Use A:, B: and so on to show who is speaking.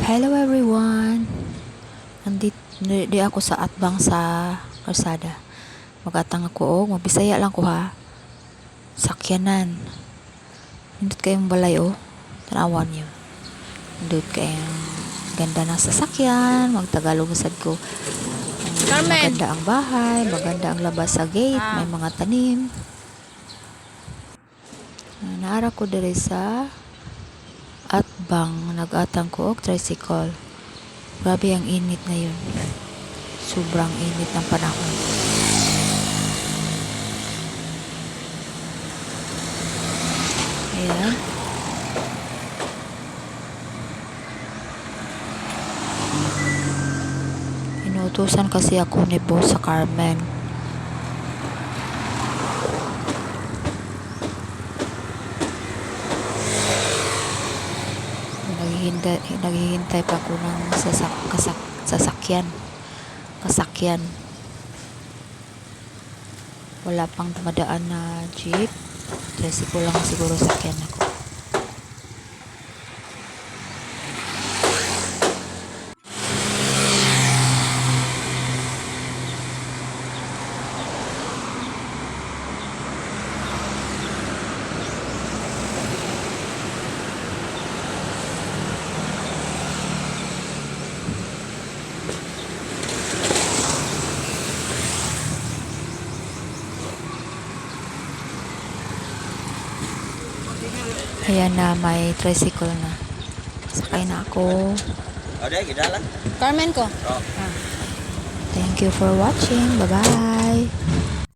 A: Hello everyone! Nandit di ako sa atbang sa karsada. Magatang ako og mabisaya lang ko ha. Sakyanan. Nindot kayong balay oh. Tanawan niyo. Nindot kayong ganda ng sasakyan. Magtagalog sad ko.
B: Carmen!
A: Maganda ang bahay. Maganda ang labas sa gate.
B: Ah.
A: May mga tanim. Naara ko diri sa at bang nag-atang ko og tricycle. Grabe ang init ngayon. Sobrang init ng panahon. Ayan. Inutusan kasi ako ni boss sa Carmen. Naghihintay, naghihintay pa ako ng sasak, kasak, sasakyan. Kasakyan. Wala pang dumadaan na jeep. Tricycle lang siguro sakyan ako. Ayan na, may tricycle na. Sakay na ako.
B: Carmen ko.
C: Oh.
A: Thank you for watching. Bye-bye.